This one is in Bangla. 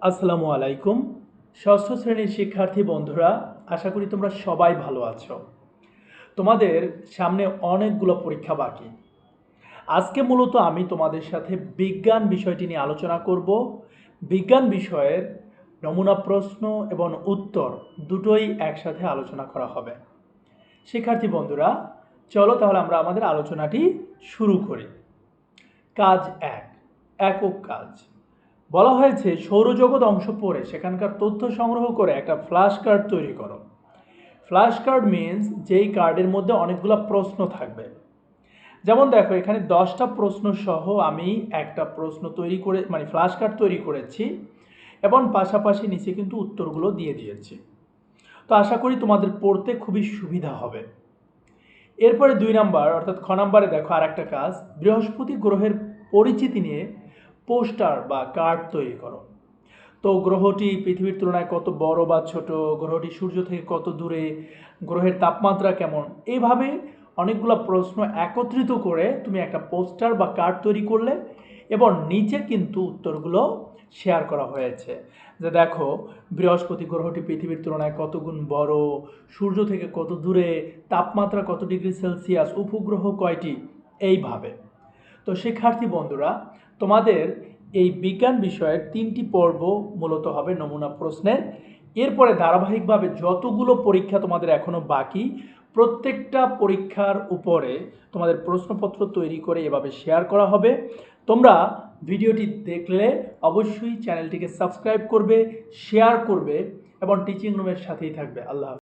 আসসালামু আলাইকুম। ষষ্ঠ শ্রেণির শিক্ষার্থী বন্ধুরা, আশা করি তোমরা সবাই ভালো আছো। তোমাদের সামনে অনেকগুলো পরীক্ষা বাকি। আজকে মূলত আমি তোমাদের সাথে বিজ্ঞান বিষয়টি নিয়ে আলোচনা করব। বিজ্ঞান বিষয়ের নমুনা প্রশ্ন এবং উত্তর দুটোই একসাথে আলোচনা করা হবে। শিক্ষার্থী বন্ধুরা, চলো তাহলে আমরা আমাদের আলোচনাটি শুরু করি। কাজ এক, একক কাজ। বলা হয়েছে, সৌরজগৎ অংশ পড়ে, সেখানকার তথ্য সংগ্রহ করে একটা ফ্ল্যাশ কার্ড তৈরি করো। ফ্ল্যাশ কার্ড মিনস যেই কার্ডের মধ্যে অনেকগুলো প্রশ্ন থাকবে। যেমন দেখো, এখানে দশটা প্রশ্ন সহ আমি একটা প্রশ্ন তৈরি করে মানে ফ্ল্যাশ কার্ড তৈরি করেছি এবং পাশাপাশি নিচে কিন্তু উত্তরগুলো দিয়ে দিয়েছি। তো আশা করি তোমাদের পড়তে খুবই সুবিধা হবে। এরপরে দুই নাম্বার, অর্থাৎ খ নাম্বারে দেখো আর একটা কাজ, বৃহস্পতি গ্রহের পরিচিতি নিয়ে পোস্টার বা কার্ড তৈরি করো। তো গ্রহটি পৃথিবীর তুলনায় কত বড় বা ছোট, গ্রহটি সূর্য থেকে কত দূরে, গ্রহের তাপমাত্রা কেমন এইভাবে অনেকগুলো প্রশ্ন একত্রিত করে তুমি একটা পোস্টার বা কার্ড তৈরি করলে এবং নিচে কিন্তু উত্তরগুলো শেয়ার করা হয়েছে। যে দেখো, বৃহস্পতি গ্রহটি পৃথিবীর তুলনায় কত গুণ বড়, সূর্য থেকে কত দূরে, তাপমাত্রা কত ডিগ্রি সেলসিয়াস, উপগ্রহ কয়টি, এইভাবে। তো শিক্ষার্থী বন্ধুরা, তোমাদের এই বিজ্ঞান বিষয়ের তিনটি পর্ব মূলত হবে নমুনা প্রশ্নের। এরপরে ধারাবাহিকভাবে যতগুলো পরীক্ষা তোমাদের এখনও বাকি, প্রত্যেকটা পরীক্ষার উপরে তোমাদের প্রশ্নপত্র তৈরি করে এভাবে শেয়ার করা হবে। তোমরা ভিডিওটি দেখলে অবশ্যই চ্যানেলটিকে সাবস্ক্রাইব করবে, শেয়ার করবে এবং টিচিং রুমের সাথেই থাকবে। আল্লাহ।